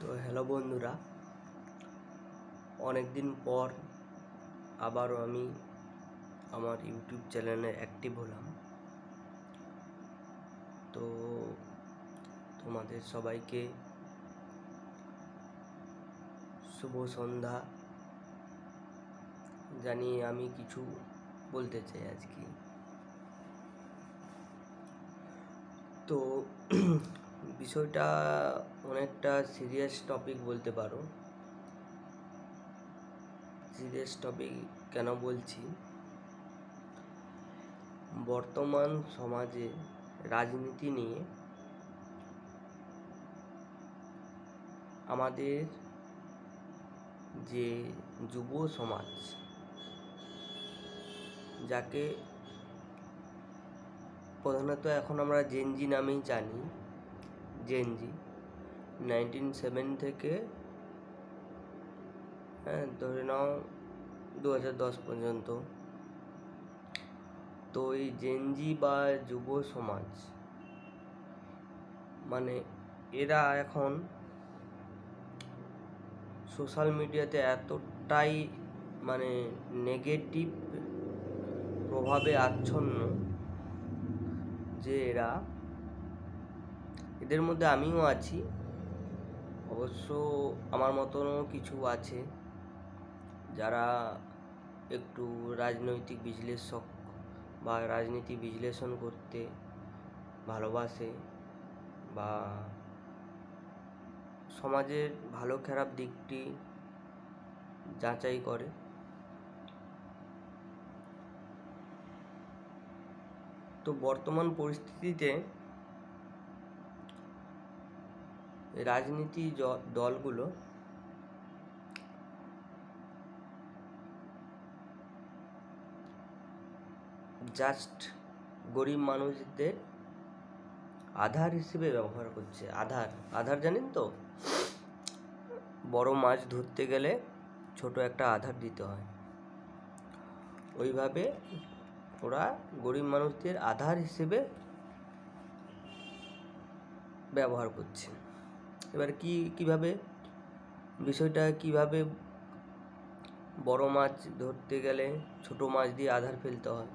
তো হ্যালো বন্ধুরা। অনেক দিন পর আবারও আমি আমার ইউটিউব চ্যানেলে অ্যাক্টিভ হলাম। তো তোমাদের সবাইকে শুভ সন্ধ্যা। জানিয়ে আমি কিছু বলতে চাই আজকে। তো বিষয়টা অনেকটা সিরিয়াস টপিক বলতে পারো। সিরিয়াস টপিক কেন বলছি? বর্তমান সমাজে রাজনীতি নিয়ে আমাদের যে যুব সমাজ, যাকে প্রধানত এখন আমরা জেনজি নামেই জানি জেনজি। নাইনটিন সেভেন থেকে হ্যাঁ ধরে নাও দু হাজার দশ পর্যন্ত। তো এই জেনজি বা যুব সমাজ মানে এরা এখন সোশ্যাল মিডিয়াতে এতটাই মানে নেগেটিভ প্রভাবে আচ্ছন্ন যে এরা এদের মধ্যে আমিও আছি। অবশ্য আমার মতনও কিছু আছে যারা একটু রাজনৈতিক বিশ্লেষক বা রাজনীতি বিশ্লেষণ করতে ভালোবাসে বা সমাজের ভালো খারাপ দিকটি যাচাই করে। তো বর্তমান পরিস্থিতিতে রাজনীতি দলগুলো জাস্ট গরিব মানুষদের আধার হিসেবে ব্যবহার করছে। আধার আধার জানেন তো? বড় মাছ ধরতে গেলে ছোট একটা আধার দিতে হয়। ওইভাবে ওরা গরিব মানুষদের আধার হিসেবে ব্যবহার করছে। এবার কি, কীভাবে, বিষয়টা কীভাবে বড় মাছ ধরতে গেলে ছোট মাছ দিয়ে আধার ফেলতে হয়?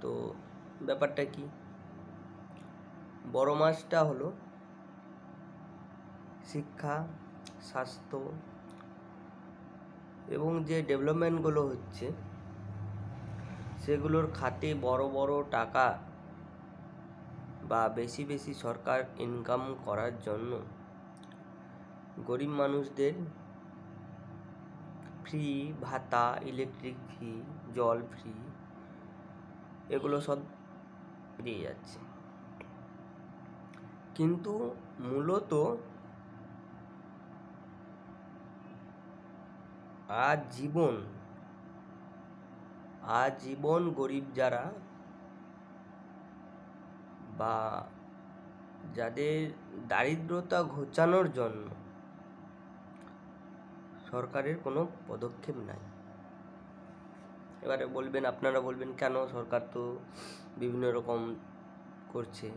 তো ব্যাপারটা কি? বড় মাছটা হলো শিক্ষা, স্বাস্থ্য এবং যে ডেভেলপমেন্টগুলো হচ্ছে, সেগুলোর খাতে বড় বড় টাকা বা বেশি বেশি সরকার ইনকাম করার জন্য গরিব মানুষদের ফ্রি ভাতা ইলেকট্রিক ফ্রি জল ফ্রি এগুলো সব দিয়ে যাচ্ছে। কিন্তু মূলত আজ জীবন আজীবন গরিব যারা বা যাদের দারিদ্রতা ঘোচানোর জন্য সরকারের কোনো পদক্ষেপ নাই। এবারে বলবেন, আপনারা বলবেন, কেন সরকার তো বিভিন্ন রকম করছে,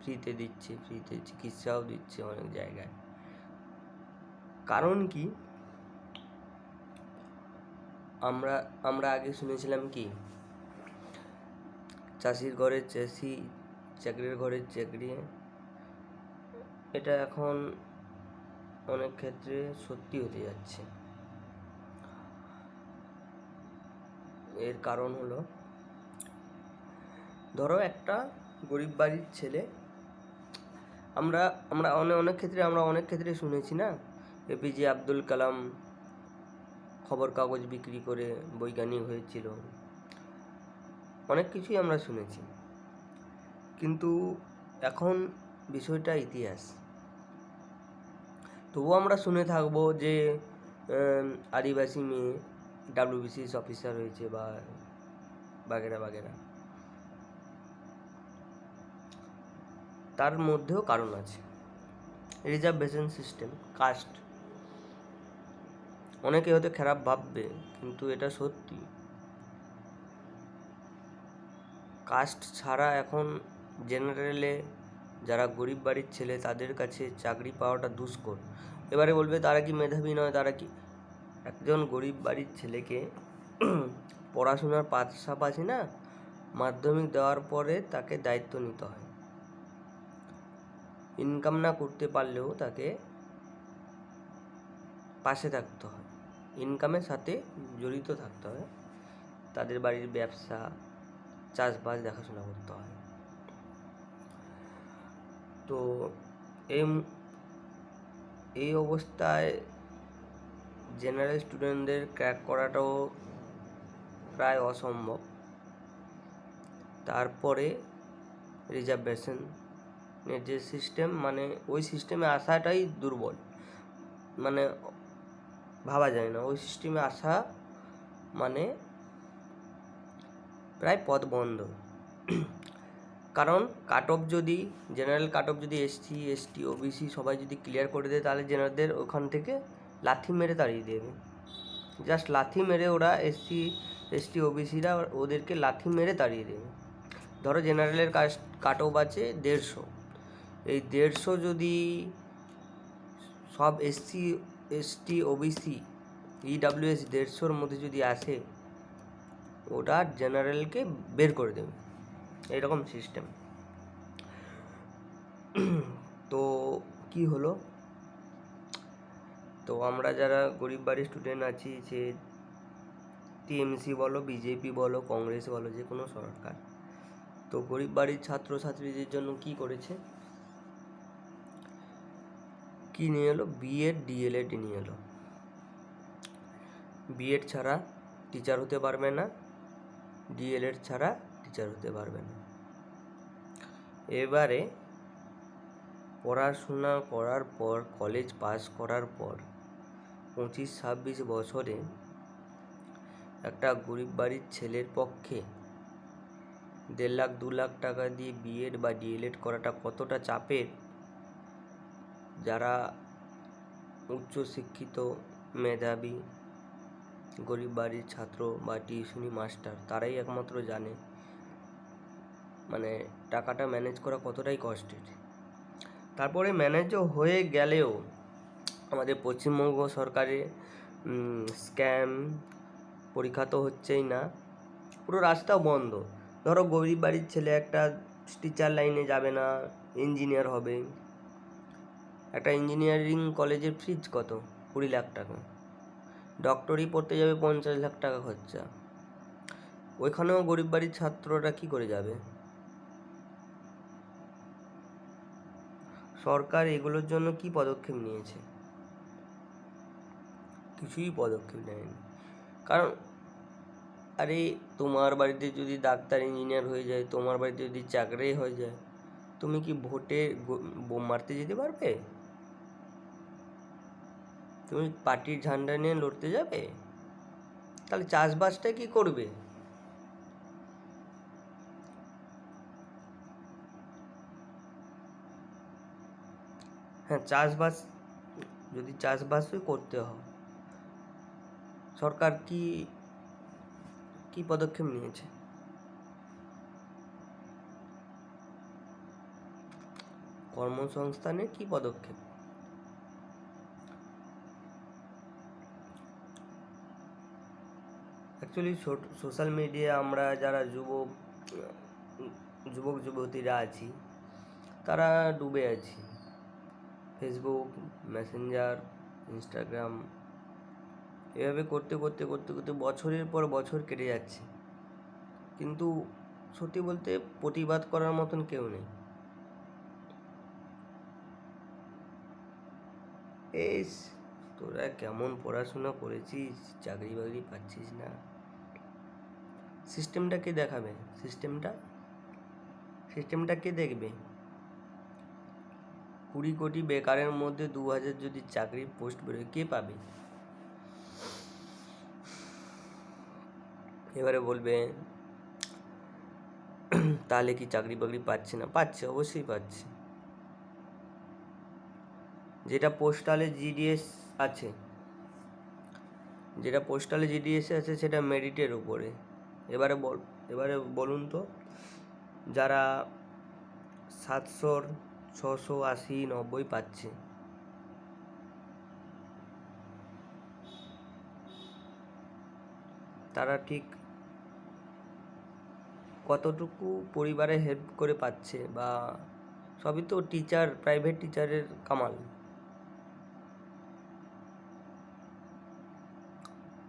ফ্রিতে দিচ্ছে, ফ্রিতে চিকিৎসাও দিচ্ছে অনেক জায়গায়। কারণ কি? আমরা আমরা আগে শুনেছিলাম কি, চাষির ঘরের চাষি, চাকরির ঘরের চাকরি, এটা এখন অনেক ক্ষেত্রে সত্যি হতে যাচ্ছে। এর কারণ হলো ধরো একটা গরিব বাড়ির ছেলে আমরা আমরা অনেক অনেক ক্ষেত্রে আমরা অনেক ক্ষেত্রে শুনেছি না? এপিজে আব্দুল কালাম খবর কাগজ বিক্রি করে বৈজ্ঞানিক হয়েছিল। অনেক কিছুই আমরা শুনেছি। কিন্তু এখন বিষয়টা ইতিহাস। তবুও আমরা শুনে থাকব যে আদিবাসী মেয়ে ডাব্লিউবিসিএস অফিসার হয়েছে বা বাগেরা বাগেরা। তার মধ্যেও কারণ আছে। রিজার্ভেশন সিস্টেম কাস্ট অনেকে হয়তো খারাপ ভাববে, কিন্তু এটা সত্যি। কাস্ট ছাড়া এখন জেনারেলে যারা গরিব বাড়ির ছেলে, তাদের কাছে চাকরি পাওয়াটা দুষ্কর। এবারে বলবে, তারা কি মেধাবী নয়, তারা কি? একজন গরিব বাড়ির ছেলেকে পড়াশোনার পাশাপাশি না মাধ্যমিক দেওয়ার পরে তাকে দায়িত্ব নিতে হয়। ইনকাম না করতে পারলেও তাকে পাশে থাকতে হয়। ইনকামের সাথে জড়িত থাকতে হয়। তাদের বাড়ির ব্যবসা, চাষবাস, দেখাশোনা করতে হয়। তো এই এই অবস্থায় জেনারেল স্টুডেন্টদের ক্র্যাক করাটাও প্রায় অসম্ভব। তারপরে রিজার্ভেশনের যে সিস্টেম মানে ওই সিস্টেমে আসাটাই দুর্বল। মানে ভাবা যায় না, ওই সিস্টেমে আসা মানে প্রায় পথ বন্ধ কারণ কাট অফ যদি জেনারেল কাট অফ যদি এসসি এসটি ওবিসি সবাই যদি ক্লিয়ার করে দেয়, তাহলে জেনারেলদের ওখান থেকে লাথি মেরে তাড়িয়ে দেবে। জাস্ট লাথি মেরে ওরা এসসি এসটি ওবিসিরা ওদেরকে লাথি মেরে তাড়িয়ে দেবে। ধরো জেনারেলের কাট অফ আছে দেড়শো। এই দেড়শো যদি সব এসসি এসটি ওবিসি ইডাব্লিউএস দেড়শোর মধ্যে যদি আসে ওটা জেনারেলকে বের করে দেবে। এরকম সিস্টেম তো কি হলো? তো আমরা যারা গরিব বাড়ির স্টুডেন্ট আছি সে টিএমসি বলো বিজেপি বলো কংগ্রেস বলো, যে কোনো সরকার, তো গরিব বাড়ির ছাত্রছাত্রীদের জন্য কি করেছে? কি নিয়ে এলো? বিএড ডিএলএড নিয়ে এলো। বিএড ছাড়া টিচার হতে পারবে না ডিএলএড ছাড়া টিচার হতে পারবে না। এবারে পড়াশোনা করার পর, কলেজ পাস করার পর পঁচিশ ছাব্বিশ বছরে একটা গরিব বাড়ির ছেলের পক্ষে দেড় লাখ, দু লাখ টাকা দিয়ে বিএড বা ডিএলএড করাটা কতটা চাপের? যারা উচ্চশিক্ষিত মেধাবী গরিব বাড়ির ছাত্র বা টিউশনি মাস্টার, তারাই একমাত্র জানে। মানে টাকাটা ম্যানেজ করা কতটাই কষ্টের তারপরে ম্যানেজও হয়ে গেলেও আমাদের পশ্চিমবঙ্গ সরকারের স্ক্যাম পরীক্ষা তো হচ্ছেই না। পুরো রাস্তাও বন্ধ। ধরো গরিব বাড়ির ছেলে একটা টিচার লাইনে যাবে না ইঞ্জিনিয়ার হবে। একটা ইঞ্জিনিয়ারিং কলেজের ফিজ কত? কুড়ি লাখ টাকা। ডক্টরি পড়তে যাবে পঞ্চাশ লাখ টাকা খরচা। ওইখানেও গরিব বাড়ির ছাত্ররা কী করে যাবে? সরকার এগুলোর জন্য কি পদক্ষেপ নিয়েছে? কিছুই পদক্ষেপ নেয়নি। কারণ, আরে তোমার বাড়িতে যদি ডাক্তার ইঞ্জিনিয়ার হয়ে যায়, তোমার বাড়িতে যদি চাকরি হয়ে যায়, তুমি কি ভোটে বোম মারতে যেতে পারবে? তুমি পার্টির ঝান্ডা নিয়ে লড়তে যাবে? তাহলে চাষবাসটা কি করবে? হ্যাঁ চাষবাস, যদি চাষবাসই করতে হয়, সরকার কি কি পদক্ষেপ নিয়েছে? কর্মসংস্থানে কি পদক্ষেপ? অ্যাকচুয়ালি সোশ্যাল মিডিয়া আমরা যারা যুবক যুবক, যুবতীরা আছি, তারা ডুবে আছি। ফেসবুক মেসেঞ্জার ইনস্টাগ্রাম এভাবে করতে করতে করতে করতে বছরের পর বছর কেটে যাচ্ছে। কিন্তু সত্যি বলতে প্রতিবাদ করার মতন কেউ নেই। এই তোরা কেমন পড়াশোনা করেছিস? চাকরি বাকরি পাচ্ছিস না। সিস্টেমটা কে দেখাবে? সিস্টেমটা সিস্টেমটা কে দেখবে? কুড়ি কোটি বেকারের মধ্যে দু হাজার যদি চাকরির পোস্ট বেরোয়, কে পাবে? এবারে বলবে, তাহলে কি চাকরি বাকরি পাচ্ছে না? পাচ্ছে, অবশ্যই পাচ্ছে। যেটা পোস্টালে জিডিএস আছে, যেটা পোস্টালে জিডিএস আছে সেটা মেরিটের উপরে। এবারে বল, এবারে বলুন তো, যারা সাতশোর ছশো আশি, নব্বই পাচ্ছে। তারা ঠিক কতটুকু পরিবারে হেল্প করে পাচ্ছে বা সবই তো টিচার প্রাইভেট টিচারের কামাল।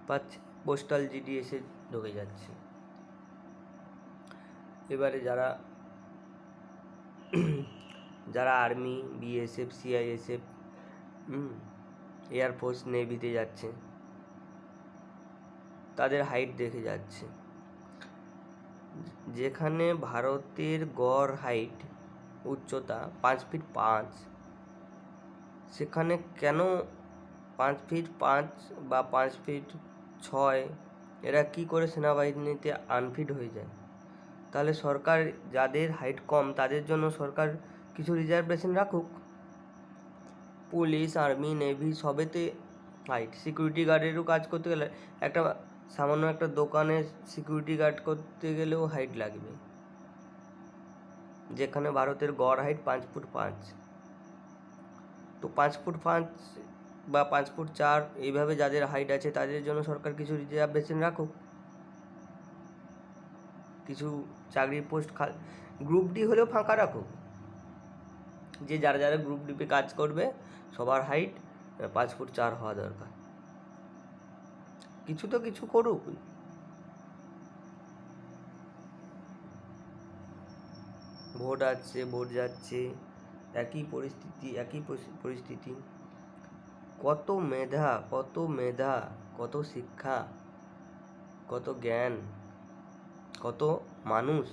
পাচ্ছে পোস্টাল জিডিএসে ঢুকে যাচ্ছে। এবারে যারা যারা army, BSF, CISF air force নেভিতে যাচ্ছে, তাদের হাইট দেখে যাচ্ছে। যেখানে ভারতের গড় হাইট, উচ্চতা পাঁচ ফিট পাঁচ, সেখানে কেন পাঁচ ফিট পাঁচ বা পাঁচ ফিট ছয়, এরা কি করে সেনাবাহিনীতে আনফিট হয়ে যায়? তাহলে সরকার যাদের হাইট কম, তাদের জন্য সরকার কিছু রিজার্ভেশন রাখুক। পুলিশ আর্মি নেভি সবেতে হাইট সিকিউরিটি গার্ডেরও কাজ করতে গেলে একটা সামান্য একটা দোকানে সিকিউরিটি গার্ড করতে গেলেও হাইট লাগবে। যেখানে ভারতের গড় হাইট পাঁচ ফুট পাঁচ। তো পাঁচ ফুট পাঁচ বা পাঁচ ফুট চার এইভাবে যাদের হাইট আছে তাদের জন্য সরকার কিছু রিজার্ভেশন রাখুক। কিছু চাকরির পোস্ট খা গ্রুপ ডি হলেও ফাঁকা রাখুক। যে যারা যারা গ্রুপ ডিপে কাজ করবে, সবার হাইট পাঁচ ফুট চার হওয়া দরকার। কিছু তো কিছু করুক। ভোট আসছে, ভোট যাচ্ছে, একই পরিস্থিতি একই পরিস্থিতি। কত মেধা কত মেধা, কত শিক্ষা, কত জ্ঞান, কত মানুষ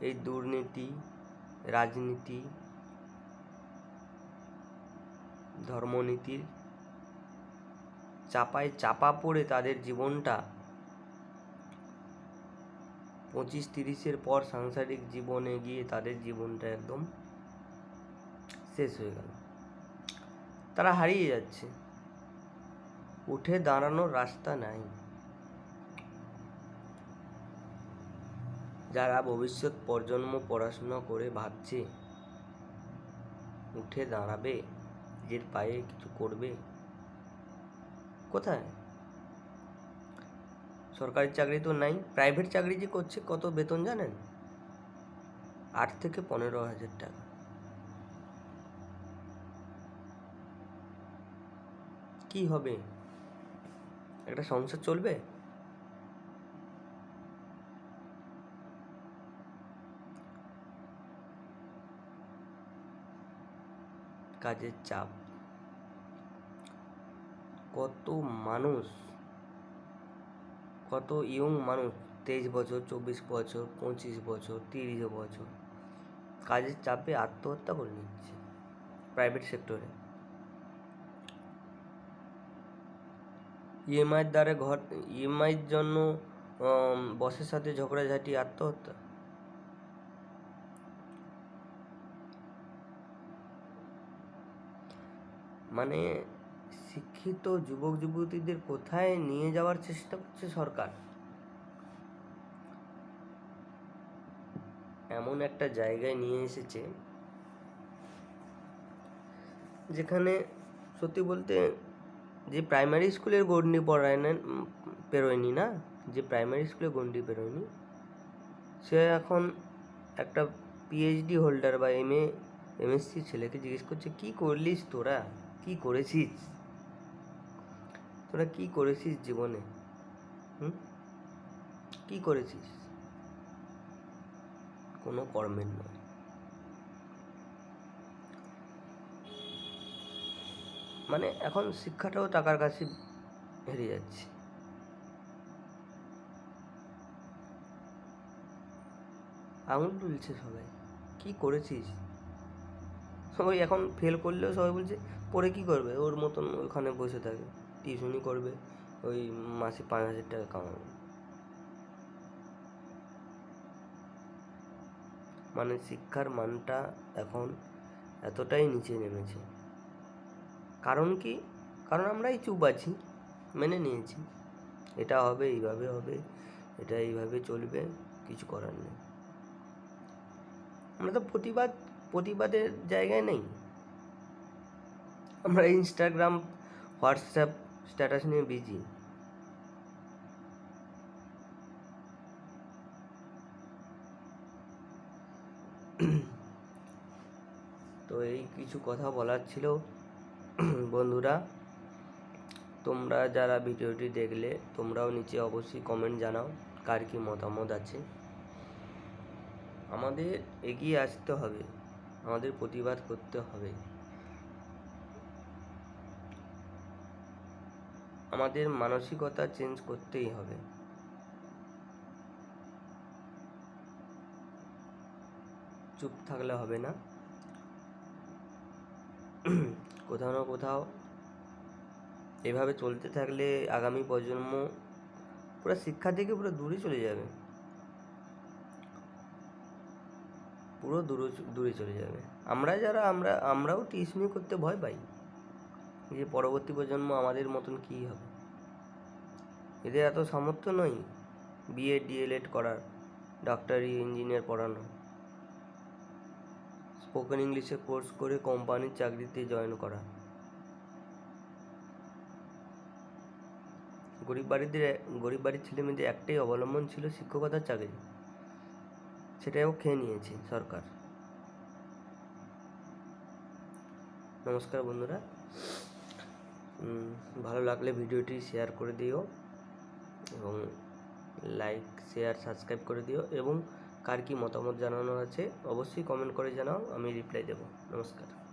এই দুর্নীতি রাজনীতি, ধর্মনীতির চাপায় চাপা পড়ে তাদের জীবনটা পঁচিশ তিরিশের পর সাংসারিক জীবনে গিয়ে তাদের জীবনটা একদম শেষ হয়ে গেল। তারা হারিয়ে যাচ্ছে। উঠে দাঁড়ানোর রাস্তা নাই। যারা ভবিষ্যৎ প্রজন্ম পড়াশোনা করে ভাবছে, উঠে দাঁড়াবে, নিজের পায়ে কিছু করবে? কোথায়? সরকারি চাকরি তো নাই। প্রাইভেট চাকরি যে করছে, কত বেতন জানেন? আট থেকে পনেরো হাজার টাকা। কি হবে? একটা সংসার চলবে? কাজের চাপ। কত মানুষ, কত ইয়ং মানুষ, তেইশ বছর, চব্বিশ বছর, পঁচিশ বছর, তিরিশ বছর, কাজের চাপে আত্মহত্যা করে নিচ্ছে প্রাইভেট সেক্টরে ইএমআইয়ের দ্বারা ঘর ইএমআইয়ের জন্য বসের সাথে ঝগড়াঝাটি, আত্মহত্যা। মানে শিক্ষিত যুবক যুবতীদের কোথায় নিয়ে যাওয়ার চেষ্টা করছে সরকার? এমন একটা জায়গায় নিয়ে এসেছে যেখানে সত্যি বলতে যে প্রাইমারি স্কুলের গণ্ডি পড়ায় না পেরোয়নি না? যে প্রাইমারি স্কুলে গণ্ডি পেরোয়নি, সে এখন একটা পিএইচডি হোল্ডার বা এম এ এমএসসি ছেলেকে জিজ্ঞেস করছে, কি করলিস তোরা? কি করেছিস? তোরা কি করেছিস জীবনে? হুম? কি করেছিস? কোনো কর্মের নয়। মানে এখন শিক্ষাটাও টাকার কাছে হেরে যাচ্ছে। আঙুল তুলছে সবাই। কি করেছিস? সবাই এখন ফেল করলেও সবাই বলছে পরে কি করবে? ওর মতন ওখানে বসে থাকে। টিউশনি করবে। ওই মাসে পাঁচ হাজার টাকা কামাবে। মানে শিক্ষার মানটা এখন এতটাই নিচে নেমেছে। কারণ কি? কারণ আমরাই চুপ আছি, মেনে নিয়েছি। এটা হবে, এইভাবে হবে, এটা এইভাবে চলবে, কিছু করার নেই। আমরা তো প্রতিবাদ, প্রতিবাদের জায়গায় নেই। আমরা ইনস্টাগ্রাম হোয়াটসঅ্যাপ স্ট্যাটাস নিয়ে বিজি তো এই কিছু কথা বলার ছিল। বন্ধুরা, তোমরা যারা ভিডিওটি দেখলে, তোমরাও নিচে অবশ্যই কমেন্ট জানাও কার কি মতামত আছে। আমাদের এগিয়ে আসতে হবে, আমাদের প্রতিবাদ করতে হবে। আমাদের মানসিকতা চেঞ্জ করতেই হবে। চুপ থাকলে হবে না। কোথাও না কোথাও এভাবে চলতে থাকলে আগামী প্রজন্ম পুরো শিক্ষা থেকে পুরো দূরে চলে যাবে। পুরো দূরে দূরে চলে যাবে। আমরা যারা, আমরা, আমরাও টিউশনি করতে ভয় পাই। যে পরবর্তী প্রজন্ম আমাদের মতন কী হবে? এদের এত সামর্থ্য নয়? বিএড ডিএলএড করার ডাক্তারি ইঞ্জিনিয়ার পড়ানো। স্পোকেন ইংলিশে কোর্স করে কোম্পানির চাকরিতে জয়েন করা। গরিব বাড়িদের, গরিব বাড়ির ছেলেমেয়েদের একটাই অবলম্বন ছিল শিক্ষকতার চাকরি। সেটাও খেয়ে নিয়েছে সরকার। নমস্কার বন্ধুরা। ভালো লাগলে ভিডিওটি শেয়ার করে দিও এবং লাইক শেয়ার সাবস্ক্রাইব করে দিও এবং কার কি মতামত জানানো আছে অবশ্যই কমেন্ট করে জানাও, আমি রিপ্লাই দেবো। নমস্কার।